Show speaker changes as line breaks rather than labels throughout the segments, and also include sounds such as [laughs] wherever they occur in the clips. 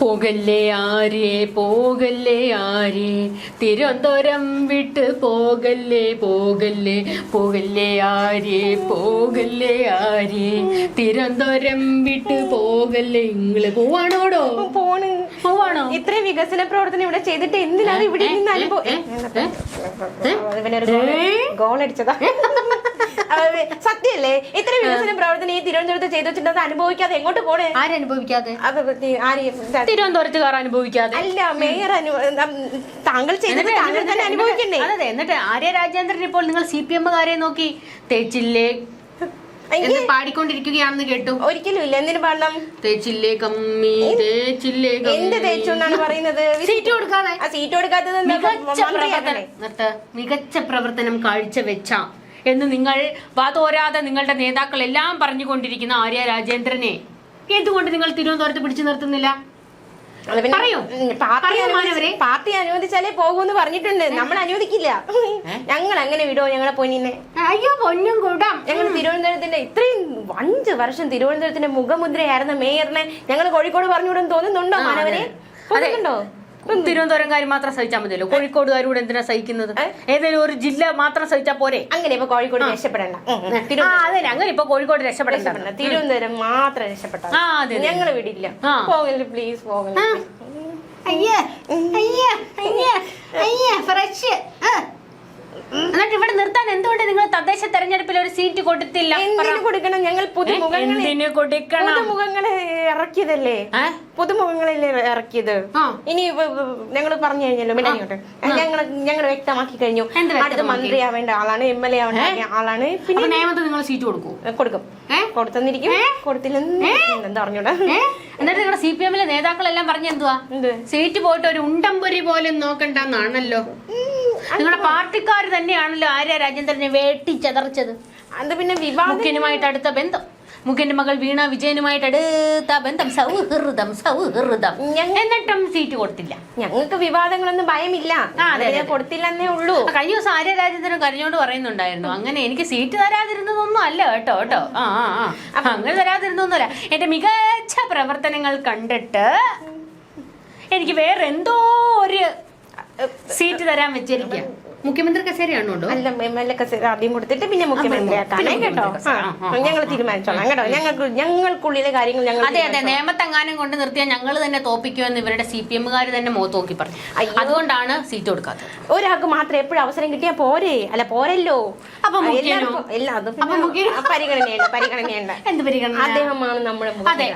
പോകല്ലേ ആരേ പോകല്ലേ ആരേ തിരുവനന്തപുരം വിട്ട് പോകല്ലേ പോകല്ലേ പോകല്ലേ ആരേ പോകല്ലേ ആരേ തിരുവനന്തപുരം വിട്ട് പോകല്ലേ ഇങ്ങൾ പോവാണോടോ
പോണ്
പോവാണോ
ഇത്രയും വികസന പ്രവർത്തനം ഇവിടെ ചെയ്തിട്ട് എന്തിനാണ് ഇവിടെ നിന്ന് അനുഭവം? ഗോൾ അടിച്ചതാ സത്യല്ലേ? ഇത്ര വികസന പ്രവർത്തനം ഈ തിരുവനന്തപുരത്ത് ചെയ്തു വെച്ചിട്ട് അനുഭവിക്കാതെ എങ്ങോട്ട് പോണേ?
ആരനുഭവിക്കാതെ
തിരുവനന്തപുരത്ത്
കാർ അനുഭവിക്കാതെ?
അല്ല മേയർ താങ്കൾ ചെയ്തത് താങ്കൾ തന്നെ അനുഭവിക്കണ്ടേ?
അതെ എന്നിട്ട് ആര്യ രാജേന്ദ്രൻ ഇപ്പോൾ നിങ്ങൾ സി പി എമ്മുകാരെ നോക്കി തേച്ചില്ലേ? എന്ന് പാടിക്കൊണ്ടിരിക്കുകയാണെന്ന് കേട്ടു.
ഒരിക്കലും ഇല്ല എന്തിനു പാടണം?
തേച്ചില്ലേ കമ്മി തേച്ചില്ലേ
എന്ത് തേച്ചു എന്നാണ് പറയുന്നത്?
സീറ്റ് കൊടുക്കാതെ.
സീറ്റ് കൊടുക്കാത്തത്?
മികച്ച പ്രവർത്തനം കാഴ്ച മികച്ച പ്രവർത്തനം കാഴ്ചവെച്ച എന്ന് നിങ്ങൾ വാതോരാതെ നിങ്ങളുടെ നേതാക്കൾ എല്ലാം പറഞ്ഞുകൊണ്ടിരിക്കുന്ന ആര്യ രാജേന്ദ്രനെ എന്തുകൊണ്ട് നിങ്ങൾ തിരുവനന്തപുരത്ത് പിടിച്ചു നിർത്തുന്നില്ല?
പാർട്ടി. അനുവദിച്ചാലേ പോകൂന്ന് പറഞ്ഞിട്ടുണ്ട്. നമ്മൾ അനുവദിക്കില്ല. ഞങ്ങൾ അങ്ങനെ വിടോ ഞങ്ങളെ പൊന്നിനെ?
അയ്യോ പൊന്നും കൂടാം.
ഞങ്ങൾ തിരുവനന്തപുരത്തിന്റെ ഇത്രയും അഞ്ച് വർഷം തിരുവനന്തപുരത്തിന്റെ മുഖമുദ്രയായിരുന്ന മേയറിനെ ഞങ്ങൾ കോഴിക്കോട് പറഞ്ഞുവിടും തോന്നുന്നുണ്ടോ തോന്നുന്നുണ്ടോ?
തിരുവനന്തപുരംകാർ മാത്രം സഹിച്ചാൽ മതിയല്ലോ. കോഴിക്കോടുകാരോട് എന്തിനാ സഹിക്കുന്നത്? ഏതെങ്കിലും ഒരു ജില്ല മാത്രം സഹിച്ചാൽ പോരെ?
അങ്ങനെ ഇപ്പൊ കോഴിക്കോട് രക്ഷപ്പെടണ്ട.
അതെ അങ്ങനെ ഇപ്പൊ കോഴിക്കോട് രക്ഷപ്പെടണ്ട.
തിരുവനന്തപുരം മാത്രം രക്ഷപ്പെട്ട
ആ അതെ അതെ.
ഞങ്ങൾ വിടില്ല. പോകൽ പ്ലീസ് പോകൽ.
അയ്യേ അയ്യേ അയ്യേ അയ്യേ ഫ്രഷ് എന്നിട്ട് ഇവിടെ നിർത്താൻ എന്തുകൊണ്ട് നിങ്ങൾ തദ്ദേശ തെരഞ്ഞെടുപ്പിൽ ഒരു സീറ്റ് കൊടുത്തില്ല.
എന്തിനു കൊടുക്കണം? ഞങ്ങൾ പുതുമുഖങ്ങളെ
എന്തിനു കൊടുക്കണം?
പുതുമുഖങ്ങളെ ഇറക്കിയതല്ലേ? പുതുമുഖങ്ങളല്ലേ ഇറക്കിയത്. ഇനി ഞങ്ങൾ പറഞ്ഞു കഴിഞ്ഞല്ലോ. മിണ്ടാഞ്ഞോട്ടെ ഞങ്ങൾ ഞങ്ങൾ വ്യക്തമാക്കി കഴിഞ്ഞു.
എന്ത്
അടുത്ത
മന്ത്രി
മന്ത്രിയാവേണ്ട ആളാണ് എം എൽ എ ആവേണ്ട ആളാണ്. പിന്നെ
അപ്പൊ നിയമത്തിൽ നിങ്ങൾ സീറ്റ് കൊടുക്കൂ.
കൊടുക്കും.
ഏ?
കൊടുത്തെന്നിരിക്കും. കൊടുത്തില്ലെന്ന് എന്താ പറഞ്ഞൂടാ?
ഏ? എന്നിട്ട് നിങ്ങളുടെ സി പി എമ്മിലെ നേതാക്കളെല്ലാം പറഞ്ഞ എന്തുവാ?
എന്ത്?
സീറ്റ് പോയിട്ട് ഒരു ഉണ്ടംപൊരി പോലും നോക്കണ്ടെന്നാണല്ലോ. നിങ്ങളുടെ പാർട്ടിക്കാർ തന്നെയാണല്ലോ ആര്യ രാജേന്ദ്രനെ വെട്ടിച്ചതറിച്ചത്.
അത് പിന്നെ
വിവാഹനുമായിട്ട് അടുത്ത ബന്ധം. മുഖ്യന്റെ മകൾ വീണ വിജയനുമായിട്ട് അടുത്ത ബന്ധം. സൗഹൃദം സൗഹൃദം. എന്നിട്ടും സീറ്റ് കൊടുത്തില്ല.
ഞങ്ങൾക്ക് വിവാദങ്ങളൊന്നും ഭയമില്ല. കൊടുത്തില്ലെന്നേ ഉള്ളൂ.
കഴിഞ്ഞ ദിവസം ആര്യ രാജേന്ദ്രൻ കരഞ്ഞോണ്ട് പറയുന്നുണ്ടായിരുന്നു. അങ്ങനെ എനിക്ക് സീറ്റ് തരാതിരുന്നതൊന്നും അല്ല കേട്ടോ കേട്ടോ. ആ ആ ആ. അങ്ങനെ തരാതിരുന്നൊന്നുമല്ല എന്റെ മികച്ച പ്രവർത്തനങ്ങൾ കണ്ടിട്ട് എനിക്ക് വേറെ എന്തോ ഒരു സീറ്റ് തരാൻ വെച്ചിരിക്കുക മുഖ്യമന്ത്രി കസേരയാണോ
അല്ല എം എൽ എ കസേര ആദ്യം കൊടുത്തിട്ട് പിന്നെ മുഖ്യമന്ത്രി ആക്കാനേ കേട്ടോ. ഞങ്ങൾ തീരുമാനിച്ചോളാം കേട്ടോ. ഞങ്ങൾക്ക് ഞങ്ങൾക്കുള്ളിലെ കാര്യങ്ങൾ ഞങ്ങൾ
അതെ അതെ. നിയമത്തെങ്ങാനും കൊണ്ട് നിർത്തിയാൽ ഞങ്ങൾ തന്നെ തോപ്പിക്കുമെന്ന് ഇവരുടെ സി പി എമ്മുകാർ തന്നെ മോ നോക്കി പറഞ്ഞു. അതുകൊണ്ടാണ് സീറ്റ് കൊടുക്കാത്തത്.
ഒരാൾക്ക് മാത്രം എപ്പോഴും അവസരം കിട്ടിയാൽ പോരെ? അല്ല പോരല്ലോ.
അപ്പൊ
പരിഗണനയുണ്ട് പരിഗണനയുണ്ട്
എന്ത് പരിഗണന?
അദ്ദേഹമാണ് നമ്മുടെ
അതെ.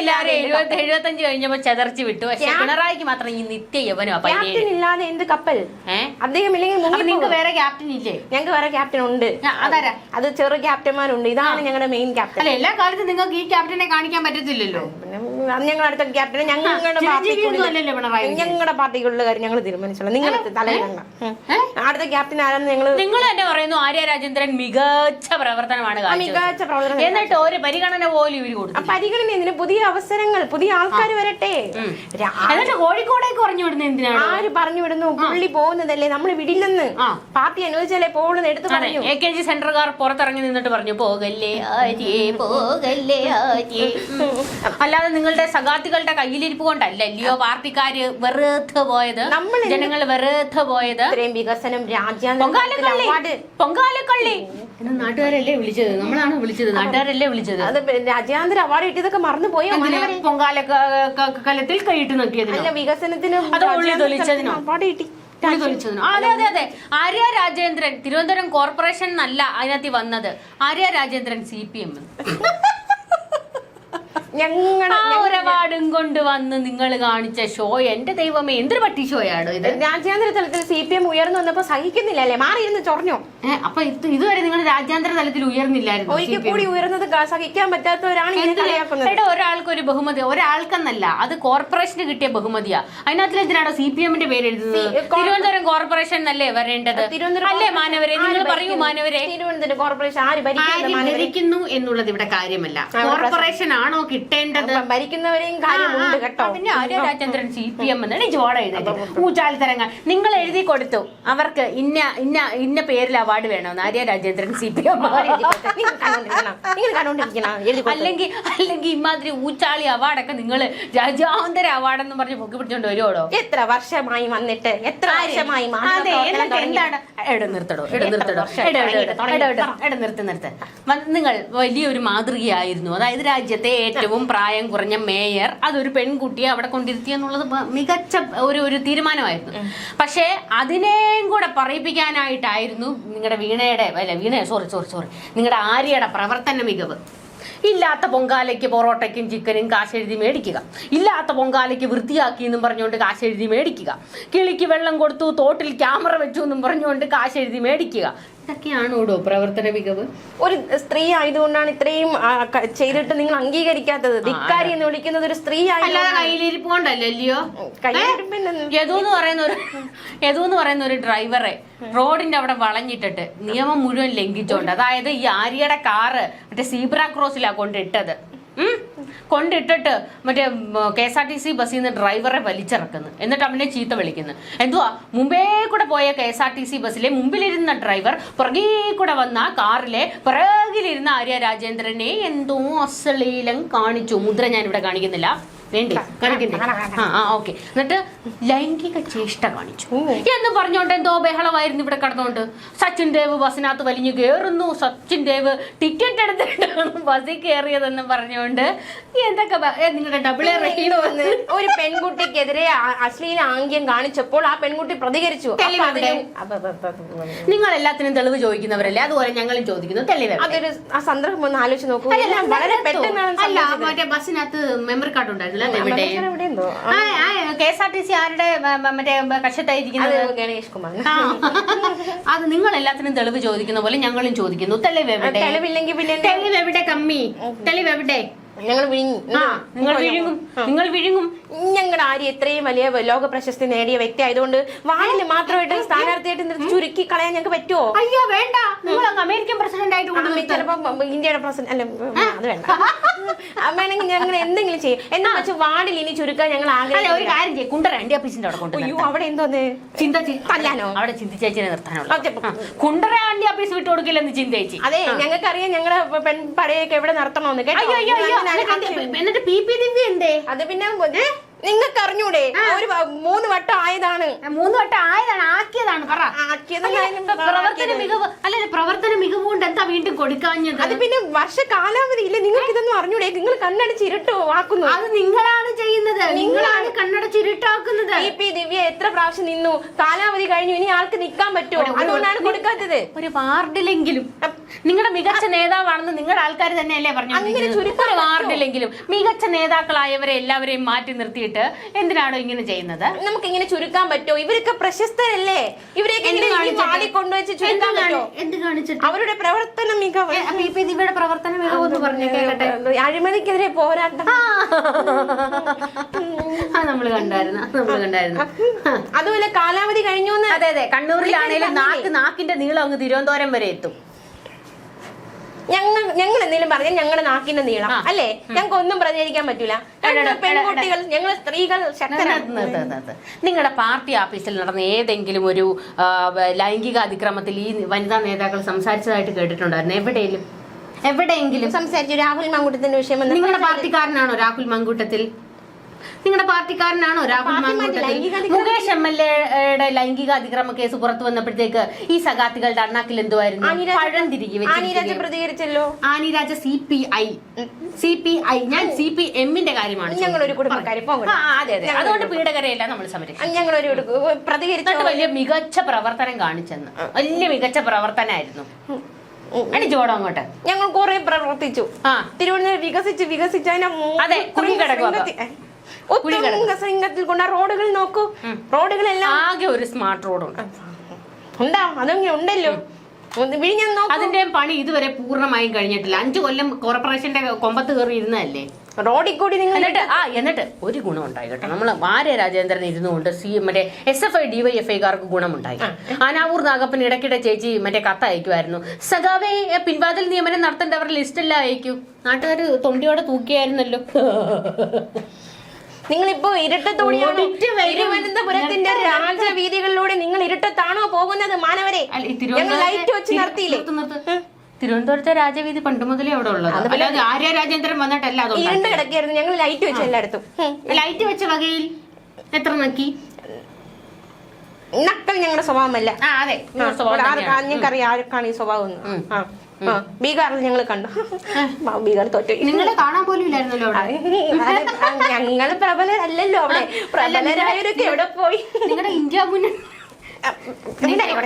എല്ലാവരും എഴുപത്തി എഴുപത്തഞ്ച് കഴിഞ്ഞപ്പോ ചെതർച്ച് വിട്ടു. പക്ഷെ പിണറായിക്ക് മാത്രം ഈ നിത്യ യവനോ
അപ്പൊ ഇല്ലാതെ എന്ത് കപ്പൽ? അദ്ദേഹം ഇല്ലെങ്കിൽ
നിങ്ങൾക്ക് വേറെ ക്യാപ്റ്റൻ ഇല്ലേ?
ഞങ്ങൾക്ക് വേറെ ക്യാപ്റ്റൻ ഉണ്ട്.
അതാരാ?
അത് ചെറു ക്യാപ്റ്റന്മാരുണ്ട് ഇതാണ് ഞങ്ങളുടെ മെയിൻ ക്യാപ്റ്റൻ
അല്ല എല്ലാ കാലത്തും നിങ്ങൾക്ക് ഈ ക്യാപ്റ്റനെ കാണിക്കാൻ പറ്റത്തില്ലല്ലോ.
ഞങ്ങൾ അടുത്ത ക്യാപ്റ്റനെ ഞങ്ങളുടെ ഞങ്ങളുടെ പാർട്ടിക്കുള്ള കാര്യം ഞങ്ങൾ തീരുമാനിച്ചോളാം. നിങ്ങൾ തലയിടണ്ട ഉം. അടുത്ത ക്യാപ്റ്റൻ ആരെന്ന് ഞങ്ങൾ
നിങ്ങൾ തന്നെ പറയുന്നു ആര്യ രാജേന്ദ്രൻ മികച്ച പ്രവർത്തനമാണ്.
മികച്ച പ്രവർത്തനം
എന്നിട്ട് ഒരു പരിഗണന പോലും ഇവർ
ആ പരിഗണന എന്തിനു? പുതിയ അവസരങ്ങൾ പുതിയ ആൾക്കാർ വരട്ടെ.
എന്നിട്ട് കോഴിക്കോടേക്ക് പറഞ്ഞു വിടുന്നത് എന്തിനാണ്?
ആര് പറഞ്ഞു വിടുന്നു പുള്ളി പോകുന്നതല്ലേ? നമ്മൾ വിടില്ലെന്ന്
ആ.
പാർട്ടി അനുവദിച്ചാലേ പോകുന്നത് എടുത്ത് പറഞ്ഞു.
എ കെ ജി പുറത്തിറങ്ങി നിന്നിട്ട് പറഞ്ഞു പോകല്ലേ ആര്യേ പോകല്ലേ ആര്യേ. അല്ലാതെ നിങ്ങളുടെ സഖാത്തികളുടെ കയ്യിലിരിപ്പ് കൊണ്ടല്ല അല്ലയോ പാർട്ടിക്കാര് വെറുതെ പോയത്?
നമ്മൾ
ജനങ്ങൾ വെറുതെ പോയത്?
ഇത്രയും വികസനം രാജ്യാന്തര
പൊങ്കാലക്കള്ളി
അവാർഡ്.
പൊങ്കാലക്കള്ളി. എന്ന് നാട്ടുകാരല്ലേ വിളിച്ചത്? നമ്മളാണ് വിളിച്ചത്? നാട്ടുകാരല്ലേ വിളിച്ചത്?
അത് രാജ്യാന്തര അവാർഡ് കിട്ടിയതൊക്കെ മറന്നു പോയോ
പൊങ്കാല കലത്തിൽ കൈയിട്ട് നോക്കിയത്
അല്ല വികസനത്തിന്
അത് ഉള്ളി തൊലിച്ചതിനോ?
അവാർഡ് കിട്ടി.
അതെ അതെ അതെ. ആര്യ രാജേന്ദ്രൻ തിരുവനന്തപുരം കോർപ്പറേഷൻ എന്നല്ല അതിനകത്ത് വന്നത്. Arya Rajendran C P M
ഞങ്ങളുടെ
അവാർഡും കൊണ്ട് വന്ന് നിങ്ങൾ കാണിച്ച ഷോ എന്റെ ദൈവമേ എന്തൊരു പട്ടി ഷോയാണോ ഇത്?
രാജ്യാന്തര തലത്തിൽ സി പി എം ഉയർന്നു വന്നപ്പോ സഹിക്കുന്നില്ല അല്ലേ? മാറിയിരുന്ന് ചൊറഞ്ഞോ.
അപ്പൊ ഇത് ഇതുവരെ നിങ്ങൾ രാജ്യാന്തര തലത്തിൽ ഉയർന്നില്ലായിരുന്നു
ഒരിക്കൽ കൂടി ഉയർന്നത് സഹിക്കാൻ പറ്റാത്തവരാണ്
എടാ ഒരാൾക്ക് ഒരു ബഹുമതി ഒരാൾക്കെന്നല്ല അത് കോർപ്പറേഷന് കിട്ടിയ ബഹുമതിയാ. അതിനകത്തിൽ എന്തിനാണോ സി പി എമ്മിന്റെ പേര് എഴുതുന്നത്? തിരുവനന്തപുരം കോർപ്പറേഷൻ എന്നല്ലേ വരേണ്ടത്?
തിരുവനന്തപുരം
അല്ലേ മാനവരെ നിങ്ങൾ പറയൂ മാനവരെ.
തിരുവനന്തപുരം കോർപ്പറേഷൻ ആര്
ഭരിക്കുന്നു എന്നുള്ളത് ഇവിടെ കാര്യമല്ല. കോർപ്പറേഷൻ ആണോ കിട്ടുന്നത് കിട്ടേണ്ടത്?
മരിക്കുന്നവരെയും ഭരിക്കുന്നവരെയും കാര്യമുണ്ട് കേട്ടോ.
പിന്നെ Arya Rajendran C P M എന്നാണ് ജോഡ എഴുതിയത്. ഊച്ചാലിത്തരങ്ങൾ നിങ്ങൾ എഴുതി കൊടുത്തു. അവർക്ക് ഇന്ന ഇന്ന ഇന്ന പേരിൽ അവാർഡ് വേണമെന്ന് Arya Rajendran C P M. അല്ലെങ്കിൽ അല്ലെങ്കിൽ ഇമാതിരി ഊച്ചാളി അവാർഡൊക്കെ നിങ്ങൾ രാജ്യാന്തര അവാർഡെന്ന് പറഞ്ഞ് പൊക്കി പിടിച്ചോണ്ട് വരുവോടോ?
എത്ര വർഷമായി വന്നിട്ട്? എത്ര വർഷമായി?
എന്താണ്? എട നിർത്തടോ എട നിർത്തടോ. എട നിർത്ത് നിർത്ത്. നിങ്ങൾ വലിയൊരു മാതൃകയായിരുന്നു. അതായത് രാജ്യത്തെ ഏറ്റവും പ്രായം കുറഞ്ഞ മേയർ അതൊരു പെൺകുട്ടിയെ അവിടെ കൊണ്ടിരുത്തി എന്നുള്ളത് മികച്ച ഒരു ഒരു തീരുമാനമായിരുന്നു. പക്ഷേ അതിനെയും കൂടെ പറയിപ്പിക്കാനായിട്ടായിരുന്നു നിങ്ങളുടെ വീണയുടെ അല്ല വീണ സോറി സോറി സോറി നിങ്ങളുടെ ആര്യയുടെ പ്രവർത്തന മികവ്. ഇല്ലാത്ത പൊങ്കാലയ്ക്ക് പൊറോട്ടയ്ക്കും ചിക്കനും കാശെഴുതി മേടിക്കുക. ഇല്ലാത്ത പൊങ്കാലയ്ക്ക് വൃത്തിയാക്കി എന്നും പറഞ്ഞുകൊണ്ട് കാശെഴുതി മേടിക്കുക. കിളിക്ക് വെള്ളം കൊടുത്തു തോട്ടിൽ ക്യാമറ വെച്ചു എന്നും പറഞ്ഞുകൊണ്ട് കാശെഴുതി മേടിക്കുക. ഇതൊക്കെയാണ് ഓടോ പ്രവർത്തന മികവ്?
ഒരു സ്ത്രീ ആയതുകൊണ്ടാണ് ഇത്രയും ചെയ്തിട്ട് നിങ്ങൾ അംഗീകരിക്കാത്തത്. ധിക്കാരി എന്ന് വിളിക്കുന്നത് ഒരു സ്ത്രീ
അല്ലാതെ
ആയതുകൊണ്ടാണ്
കയ്യിലിരിപ്പ് കൊണ്ടല്ലല്ലയോ
കയ്യിലിരിപ്പിന്റെ
യദു എന്ന് പറയുന്ന ഒരു യദു എന്ന് പറയുന്ന ഒരു ഡ്രൈവറെ റോഡിന്റെ അവിടെ വളഞ്ഞിട്ടിട്ട് നിയമം മുഴുവൻ ലംഘിച്ചോണ്ട്. അതായത് ഈ ആര്യയുടെ കാറ് മറ്റേ സീബ്ര ക്രോസിലാ കൊണ്ടിട്ടത്? കൊണ്ടിട്ടിട്ട് മറ്റേ K S R T C ബസ്സിൽ നിന്ന് ഡ്രൈവറെ വലിച്ചിറക്കുന്നു. എന്നിട്ട് അവനെ ചീത്ത വിളിക്കുന്നു. എന്തുവാ? മുമ്പേ കൂടെ പോയ K S R T C ബസ്സിലെ മുമ്പിലിരുന്ന ഡ്രൈവർ പുറകേ കൂടെ വന്ന കാറിലെ പിറകിലിരുന്ന ആര്യ രാജേന്ദ്രനെ എന്തോ അശ്ലീലം കാണിച്ചു. മുദ്ര ഞാൻ ഇവിടെ കാണിക്കുന്നില്ല. വേണ്ടി? കാണിക്കണ്ടേ ആ ആ ഓക്കെ. എന്നിട്ട് ലൈംഗിക ചേഷ്ട കാണിച്ചു എന്ന് പറഞ്ഞോണ്ട് എന്തോ ബഹളമായിരുന്നു ഇവിടെ കടന്നോണ്ട് സച്ചിൻ ദേവ് ബസ്സിനകത്ത് വലിഞ്ഞു കേറുന്നു. സച്ചിൻ ദേവ് ടിക്കറ്റ് എടുത്തിട്ടാണ് ബസ്സിൽ കയറിയതെന്ന് പറഞ്ഞുകൊണ്ട് എന്തൊക്കെ നിങ്ങളുടെ ഡബിൾ
ഒരു പെൺകുട്ടിക്കെതിരെ അശ്ലീല ആംഗ്യം കാണിച്ചപ്പോൾ ആ പെൺകുട്ടി പ്രതികരിച്ചു.
നിങ്ങൾ എല്ലാത്തിനും തെളിവ് ചോദിക്കുന്നവരല്ലേ? അതുപോലെ ഞങ്ങളും ചോദിക്കുന്നു. തെളിവ്?
അതൊരു ആ സന്ദർഭം ഒന്ന് ആലോചിച്ച് നോക്കൂ. വളരെ? പെട്ടെന്നാണ്
അല്ല
സംഭവിച്ചത്.
മറ്റേ ബസ്സിനകത്ത് മെമ്മറി കാർഡ് ഉണ്ടായിരുന്നില്ല അത് എവിടെ K S R T C ആരുടെ മ- മ- മറ്റേ
അത്
കക്ഷത്തായിരിക്കുന്നത്?
ഗണേഷ് കുമാർ.
അത് നിങ്ങൾ എല്ലാത്തിനും തെളിവ് ചോദിക്കുന്ന പോലെ ഞങ്ങളും ചോദിക്കുന്നു. തെളിവ് എവിടെ?
തെളിവില്ലെങ്കിൽ പിന്നെ
തെളിവ് എവിടെ കമ്മി? തെളിവ് എവിടെ?
ഞങ്ങൾ
വിഴുങ്ങും. നിങ്ങൾ വിഴുങ്ങും. നിങ്ങൾ വിഴുങ്ങും.
ഞങ്ങളുടെ ആര്യ ഇത്രയും വലിയ ലോക പ്രശസ്തി നേടിയ വ്യക്തി ആയതുകൊണ്ട് വാണിൽ മാത്രമായിട്ട് സ്ഥാനാർത്ഥിയായിട്ട് നിർത്തി ചുരുക്കി കളയാൻ ഞങ്ങൾക്ക് പറ്റുമോ
അയ്യോ വേണ്ട. നിങ്ങൾ അമേരിക്കൻ പ്രസിഡന്റ് ആയിട്ട് കൊണ്ട്
ചിലപ്പോ ഇന്ത്യയുടെ പ്രസിഡന്റ് അല്ല അത് വേണ്ട. വേണമെങ്കിൽ ഞങ്ങൾ എന്തെങ്കിലും ചെയ്യും. എന്താ വെച്ചാൽ വാർഡിൽ ഇനി ചുരുക്കാൻ ഞങ്ങൾ
അല്ല ഒരു കാര്യം ചെയ്യും. കുണ്ടറ അവിടെ കൊണ്ട്
അയ്യോ അവിടെ എന്തോന്ന്?
ചിന്ത ചി-
തല്ലാനോ?
അവിടെ നിർത്താനുള്ള. കുണ്ടറ വിട്ടു കൊടുക്കില്ലെന്ന് ചിന്തേച്ചി
അതെ ഞങ്ങൾക്കറിയാം ഞങ്ങളുടെ പെൺ പടയൊക്കെ എവിടെ നടത്തണമെന്ന്. കേട്ടോ?
എന്നിട്ട് പി പി ദിവ്യ എന്തേ?
അത് പിന്നെ നിങ്ങൾക്ക് അറിഞ്ഞൂടെ ഒരു മൂന്ന് വട്ടം ആയതാണ്.
മൂന്ന് വട്ടം ആയതാണ് ആക്കിയതാണ് പറ. പ്രവർത്തന മികവ് അല്ല പ്രവർത്തന മികവ് കൊണ്ട് എന്താ വീണ്ടും കൊടുക്കാഞ്ഞത്?
അത് പിന്നെ വർഷ കാലാവധി ഇല്ല നിങ്ങൾക്ക് ഇതൊന്നും അറിഞ്ഞൂടെ? നിങ്ങൾ കണ്ണടിച്ച് ഇരുട്ടോ ആക്കുന്നു
അത് നിങ്ങളാണ് ചെയ്യുന്നത്. നിങ്ങളാണ് കണ്ണടച്ച്
ഇരുട്ടാക്കുന്നത്. പി ദിവ്യ എത്ര പ്രാവശ്യം നിന്നു? കാലാവധി കഴിഞ്ഞു. ഇനി ആൾക്ക് നിക്കാൻ പറ്റുമോ? അതുകൊണ്ടാണ് കൊടുക്കാത്തത്.
ഒരു വാർഡിലെങ്കിലും നിങ്ങളുടെ മികച്ച നേതാവാണെന്ന് നിങ്ങളുടെ ആൾക്കാർ തന്നെയല്ലേ പറഞ്ഞു
അങ്ങനെ ചുരുക്കം
വാർഡില്ലെങ്കിലും മികച്ച നേതാക്കളായവരെ എല്ലാവരെയും മാറ്റി നിർത്തിയിട്ട് എന്തിനാണ് ഇങ്ങനെ ചെയ്യുന്നത്?
നമുക്ക് ഇങ്ങനെ ചുരുക്കാൻ പറ്റുമോ? ഇവരൊക്കെ പ്രശസ്തരല്ലേ? ഇവരെയൊക്കെ
എന്ത് കാണിച്ചിട്ട്?
വാടി കൊണ്ടുവച്ച്
എന്ത്
ചുരുക്കാൻ പറ്റുമോ?
എന്ത് കാണിച്ചിട്ട്?
അവരുടെ പ്രവർത്തന മികവ്.
ഇവരുടെ പ്രവർത്തന മികവ് എന്ന് പറഞ്ഞു കേട്ടെ
അഴിമതിക്കെതിരെ പോരാട്ടം.
ആ. നമ്മൾ കണ്ടായിരുന്നു നമ്മൾ കണ്ടായിരുന്നു.
അതുപോലെ കാലാവധി കഴിഞ്ഞു
അതെ അതെ കണ്ണൂരിലാണെങ്കിലും നാക്ക് നാക്കിന്റെ നീളം അങ്ങ് തിരുവനന്തപുരം വരെ എത്തും.
ഞങ്ങൾ ഞങ്ങൾ എന്തെങ്കിലും പറഞ്ഞാൽ ഞങ്ങളുടെ നാക്കിന്റെ നീളം അല്ലെ? ഞങ്ങൾക്ക് ഒന്നും പ്രതികരിക്കാൻ പറ്റൂല. പെൺകുട്ടികൾ ഞങ്ങൾ സ്ത്രീകൾ
നിങ്ങളുടെ പാർട്ടി ഓഫീസിൽ നടന്ന ഏതെങ്കിലും ഒരു ലൈംഗിക അതിക്രമത്തിൽ ഈ വനിതാ നേതാക്കൾ സംസാരിച്ചതായിട്ട് കേട്ടിട്ടുണ്ടായിരുന്നു. എവിടെയെങ്കിലും? എവിടെയെങ്കിലും?
സംസാരിച്ചു. രാഹുൽ മങ്കൂട്ടത്തിന്റെ വിഷയം
നിങ്ങളുടെ പാർട്ടിക്കാരനാണോ രാഹുൽ മങ്കൂട്ടത്തിൽ? നിങ്ങളുടെ പാർട്ടിക്കാരനാണോ രാഹുൽ മാങ്കൂട്ടത്തിൽ? മുകേഷ് എം എൽ എയുടെ ലൈംഗിക അതിക്രമ കേസ് പുറത്തു വന്നപ്പോഴത്തേക്ക് ഈ സഖാത്തികളുടെ അണ്ണാക്കിൽ എന്തുവായിരുന്നു?
ആനിരാജ-
പഴം തിരികെ
ആനിരാജ പ്രതികരിച്ചല്ലോ?
Annie Raja C P I. C P I. ഞാൻ സി പി എമ്മിന്റെ കാര്യമാണ്
ഞങ്ങൾ
ഒരു
കുടുംബക്കാരി.
അതെ അതെ. അതുകൊണ്ട് പീഡകരെയല്ല നമ്മൾ ഞങ്ങൾ
ഒരു പ്രതികരിച്ചു
വലിയ മികച്ച പ്രവർത്തനം കാണിച്ചെന്ന്. വലിയ മികച്ച പ്രവർത്തനമായിരുന്നു അടിച്ചോടോ അങ്ങോട്ട്.
ഞങ്ങൾ കുറെ പ്രവർത്തിച്ചു. തിരുവനന്തപുരം വികസിച്ച് വികസിച്ച് അതിനെ
അതെ, കിടക്കും
ശൃംഗത്തിൽ കൊണ്ട റോഡുകൾ നോക്കൂ. റോഡുകളെല്ലാം
ആകെ ഒരു സ്മാർട്ട് റോഡുണ്ട്
ഉണ്ടാ? അതങ്ങനെ ഉണ്ടല്ലോ.
അതിന്റെ പണി ഇതുവരെ പൂർണമായും കഴിഞ്ഞിട്ടില്ല. അഞ്ചു കൊല്ലം കോർപ്പറേഷന്റെ കൊമ്പത്ത് കയറി ഇരുന്നതല്ലേ?
റോഡിൽ കൂടി നിങ്ങൾ
എന്നിട്ട് ആ എന്നിട്ട് ഒരു ഗുണം ഉണ്ടായി കേട്ടോ. നമ്മൾ ആര്യ രാജേന്ദ്രൻ ഇരുന്നുകൊണ്ട് സി മറ്റേ എസ് എഫ് ഐ ഡിവൈഎഫ്ഐക്കാർക്ക് ഗുണമുണ്ടായി. ആനാവൂർ നാഗപ്പൻ ഇടയ്ക്കിടെ ചേച്ചി മറ്റേ കത്ത് അയക്കുമായിരുന്നു. സഖാവേ പിൻവാതിൽ നിയമനം നടത്തേണ്ടവരുടെ ലിസ്റ്റെല്ലാം അയക്കും. നാട്ടുകാർ തൊണ്ടിയോടെ തൂക്കിയായിരുന്നല്ലോ.
നിങ്ങളിപ്പോ
വരും.
തിരുവനന്തപുരത്തിന്റെ രാജവീതികളിലൂടെ നിങ്ങൾ ഇരുട്ടത്താണോ പോകുന്നത് മാനവരെ? ഞങ്ങൾ ലൈറ്റ് വെച്ച്
നിർത്തിയില്ലേ. തിരുവനന്തപുരത്തെ രാജവീതി പണ്ട് മുതലേ അവിടെ ഉള്ളത്. അല്ലാതെ ആര്യ രാജേന്ദ്രൻ വന്നിട്ടല്ല
ഇരുണ്ട് കിടക്കായിരുന്നു ഞങ്ങൾ ലൈറ്റ് വെച്ച് എല്ലായിടത്തും.
ലൈറ്റ് വെച്ച വകയിൽ എത്ര നോക്കി?
നക്കൽ ഞങ്ങളുടെ സ്വഭാവമല്ല.
അതെ.
ഞങ്ങൾക്കറിയാം ആർക്കാണ് ഈ സ്വഭാവം ആ. ബീഹാറിൽ ഞങ്ങൾ കണ്ടു. ബീഹാർ തോറ്റു.
നിങ്ങളെ കാണാൻ പോലും ഇല്ലായിരുന്നല്ലോ
ഞങ്ങൾ പ്രബലരല്ലല്ലോ അവിടെ. പ്രബലരായവരൊക്കെ എവിടെ പോയി?
നിങ്ങളുടെ ഇന്ത്യ മുന്നണി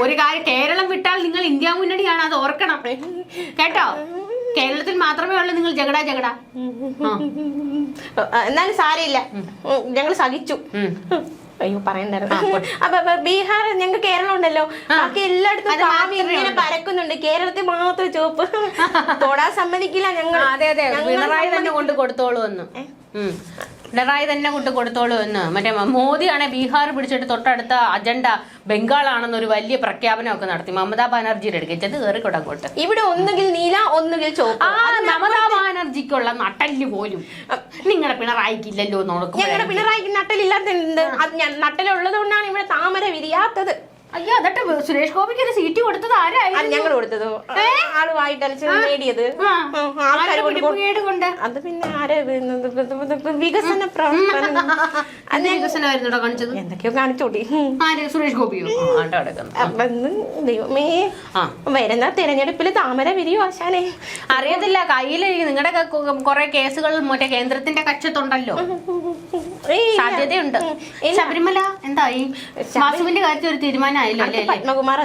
ഒരു കാര്യം കേരളം വിട്ടാൽ നിങ്ങൾ ഇന്ത്യ മുന്നണിയാണ് അത് ഓർക്കണം. കേട്ടോ? കേരളത്തിൽ മാത്രമേ ഉള്ളൂ നിങ്ങൾ ജഗട ജഗട.
എന്നാലും സാരയില്ല ഞങ്ങൾ സഹിച്ചു. അയ്യോ പറയണ്ടായിരുന്നു. [laughs] അപ്പൊ ബീഹാർ ഞങ്ങൾക്ക് കേരളം ഉണ്ടല്ലോ. ബാക്കി എല്ലായിടത്തും
മാത്രമേ
ഇങ്ങനെ പരക്കുന്നുണ്ട്. കേരളത്തിൽ മാത്രം ചുവപ്പ്. [laughs] തൊടാൻ സമ്മതിക്കില്ല ഞങ്ങൾ.
അതെ അതെ. പിണറായി തന്നെ കൊണ്ട് കൊടുത്തോളൂ എന്ന്. പിണറായി തന്നെ കൊണ്ട് കൊടുത്തോളൂ എന്ന്. മറ്റേ മോദിയാണെ ബീഹാർ പിടിച്ചിട്ട് തൊട്ടടുത്ത അജണ്ട ബംഗാളാണെന്നൊരു വലിയ പ്രഖ്യാപനമൊക്കെ നടത്തി. മമതാ ബാനർജിയുടെ അടുക്കൽ. ചെന്ന് കയറിക്കോട്ടെ അങ്ങോട്ട്.
ഇവിടെ ഒന്നുകിൽ നീല ഒന്നുകിൽ
മമതാ ബാനർജിക്കുള്ള നട്ടൽ പോലും. നിങ്ങളുടെ പിണറായിക്കില്ലല്ലോ നോക്കും
ഞങ്ങളുടെ പിണറായിക്ക് നട്ടലില്ലാത്ത നട്ടലുള്ളത് കൊണ്ടാണ് ഇവിടെ താമര വിരിയാത്തത്.
അയ്യോ അതട്ടെ സുരേഷ് ഗോപിക്ക് ഒരു സീറ്റ് കൊടുത്തത് ആരായിരുന്നു?
ഞങ്ങൾ കൊടുത്തത്. ആൾ വായിട്ടലച്ച് നേടിയത്? അത് പിന്നെ ആരെ വികസന പ്രവർത്തനം.
വികസനമായിരുന്നു കാണിച്ചത്?
എന്തൊക്കെയോ കാണിച്ചോടി.
ആര്? സുരേഷ് ഗോപിയോ?
ദൈവമേ വരുന്ന തെരഞ്ഞെടുപ്പിൽ താമര വിരിയോ ആശാനെ.
അറിയത്തില്ല കയ്യിൽ നിങ്ങളുടെ കുറെ കേസുകൾ മറ്റേ കേന്ദ്രത്തിന്റെ കക്ഷത്തുണ്ടല്ലോ. സാധ്യതയുണ്ട്. ശബരിമല എന്തായി? മാസുവിന്റെ കാര്യത്തിൽ ഒരു അല്ലേ?
പത്മകുമാർ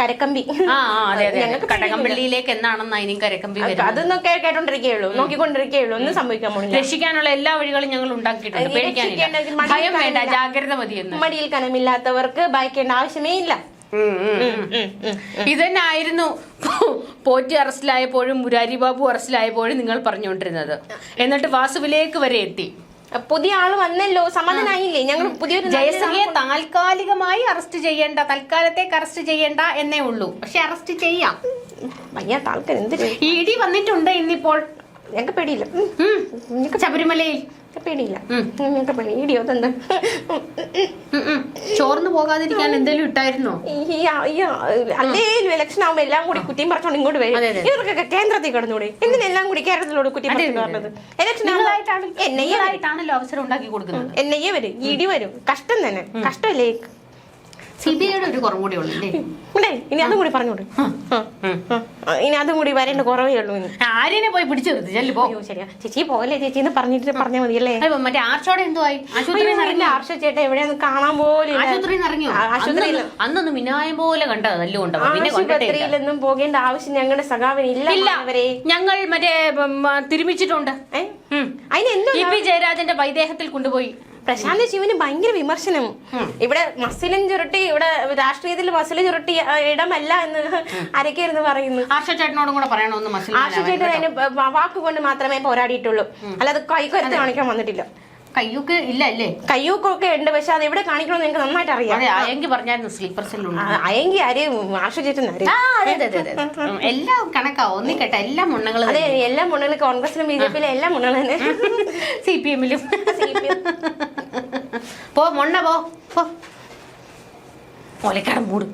കരക്കമ്പി.
ആ ആ, അതെ അതെ
ഞങ്ങൾക്ക്
കടകംപള്ളിയിലേക്ക് എന്നാണെന്നാ അതിനും കരക്കമ്പി
അതൊന്നൊക്കെ കേട്ടോണ്ടിരിക്കുകയുള്ളൂ. നോക്കിക്കൊണ്ടിരിക്കുകയുള്ളൂ. ഒന്നും സംഭവിക്കാൻ പോണില്ല
രക്ഷിക്കാനുള്ള എല്ലാ വഴികളും ഞങ്ങൾ ഉണ്ടാക്കിയിട്ടുണ്ട്. പേടിക്കാനില്ല. ഭയം വേണ്ട.
കാണില്ല.
ജാഗ്രത മതിയെന്ന്.
മടിയിൽ കനമില്ലാത്തവർക്ക് ഭയക്കേണ്ട ആവശ്യമേ ഇല്ല.
ഇതന്നായിരുന്നു [laughs] പോറ്റി അറസ്റ്റിലായപ്പോഴും മുരാരി ബാബു അറസ്റ്റിലായപ്പോഴും നിങ്ങൾ പറഞ്ഞുകൊണ്ടിരുന്നത്. എന്നിട്ട് വാസുവിലേക്ക് വരെ എത്തി.
പുതിയ ആൾ വന്നല്ലോ സമാധാനായില്ലേ ഞങ്ങൾ പുതിയൊരു
ജയശ്രീയെ താൽക്കാലികമായി അറസ്റ്റ് ചെയ്യേണ്ട തൽക്കാലത്തേക്ക് അറസ്റ്റ് ചെയ്യേണ്ട എന്നേ ഉള്ളൂ. പക്ഷെ അറസ്റ്റ് ചെയ്യാം.
വയ്യ താൽക്കാലം
എന്തിനാ? ഇടി വന്നിട്ടുണ്ട് ഇന്നിപ്പോൾ.
ഞങ്ങൾക്ക് പേടിയില്ല.
ശബരിമലയിൽ.
പേടിയില്ല.
ഉം.
ഉം, ഞങ്ങൾക്ക് പേടി ഇടിയോ തന്നെ.
ചോർന്ന് പോകാതിരിക്കാൻ എന്തെങ്കിലും ഇട്ടായിരുന്നോ?
അല്ലേ ഇലക്ഷൻ ആവുമ്പോ എല്ലാം കൂടി കുറ്റിയും പറിച്ചോണ്ട് ഇങ്ങോട്ട് വരും. ഇവർക്കൊക്കെ കേന്ദ്രത്തിൽ കിടന്നൂടെ? എന്തിനെല്ലാം കൂടി കേരളത്തിലോട് കുറ്റിയും പറഞ്ഞത് ഇലക്ഷൻ എൻ ഐ എ
അവസരം ഉണ്ടാക്കി കൊടുക്കുന്നത്.
എൻ ഐ എ വരും. ഇടി വരും. കഷ്ടം തന്നെ. കഷ്ടമല്ലേ
സി ബി ഐയുടെ ഒരു കുറവ് കൂടി ഉള്ളൂ അല്ലേ
ഇനി അതും കൂടി പറഞ്ഞോട്. ഇനി അതും കൂടി വരേണ്ട കുറവേ ഉള്ളൂ
ആര്യനെ പോയി പിടിച്ചു ചെല്ലു പോ.
ശരിയാ. ചേച്ചി പോലെ ചേച്ചി എന്ന് പറഞ്ഞിട്ട് പറഞ്ഞാൽ മതിയല്ലേ
അല്ലേ? മറ്റേ ആർഷോടെ എന്തോ ആയി? ആശുപത്രിയിൽ
ആർഷ ചേട്ടാ എവിടെയൊന്നും കാണാൻ പോലും.
ആശുപത്രിയിൽ ഇറങ്ങിയോ അന്നൊന്ന് മിനായം പോലെ കണ്ടത് നല്ലുകൊണ്ടോ.
ആശുപത്രിയിലൊന്നും പോകേണ്ട ആവശ്യം ഞങ്ങളുടെ സഖാവിന് ഇല്ല അവരെ
ഞങ്ങൾ മറ്റേ തിരുമിച്ചിട്ടുണ്ട്. അതിനെന്തോ ജയരാജന്റെ വൈദേഹത്തിൽ കൊണ്ടുപോയി.
പ്രശാന്ത് ശിവന് ഭയങ്കര വിമർശനം. ഇവിടെ മസിലും ചുരുട്ടി ഇവിടെ രാഷ്ട്രീയത്തിൽ മസിൽ ചുരുട്ടി ഇടമല്ല എന്ന് ആരൊക്കെയായിരുന്നു പറയുന്നു
ആശുചേട്ടനോടും കൂടെ പറയണമെന്ന് ആശുചേട്ടൻ
ആശു ചേട്ടൻ അതിന് വാക്കുകൊണ്ട് മാത്രമേ പോരാടിയിട്ടുള്ളൂ. അല്ലാതെ കൈക്കരുത്ത് കാണിക്കാൻ വന്നിട്ടില്ല.
കയ്യൂക്ക് ഇല്ല അല്ലേ
കയ്യൂക്കൊക്കെ ഉണ്ട് പക്ഷെ അത് എവിടെ കാണിക്കണമെന്ന് നിങ്ങൾക്ക് നന്നായിട്ട് അറിയാം.
അയങ്കി പറഞ്ഞായിരുന്നു സ്ലീപ്പർ സെല്ലുണ്ട്.
അയങ്കി ആര്? ആശു ചേട്ടൻ
ആ അതെ അതെ അതെ അതെ. ഉം, എല്ലാം കണക്കാ. ഒന്നിക്കട്ടെ എല്ലാ മുണ്ണുകളും
അതെ എല്ലാ മുണ്ണുകളും കോൺഗ്രസിലും ബി ജെ പിയിലും എല്ലാ മുണ്ണുകളും [laughs]
സി പി എമ്മിലും. പോ മൊണ്ണ പോ. പോ ഒലക്കടം മൂടും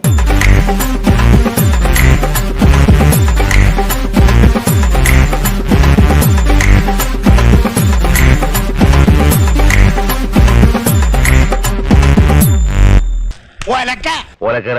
ഒലക്ക
ഒലക്കര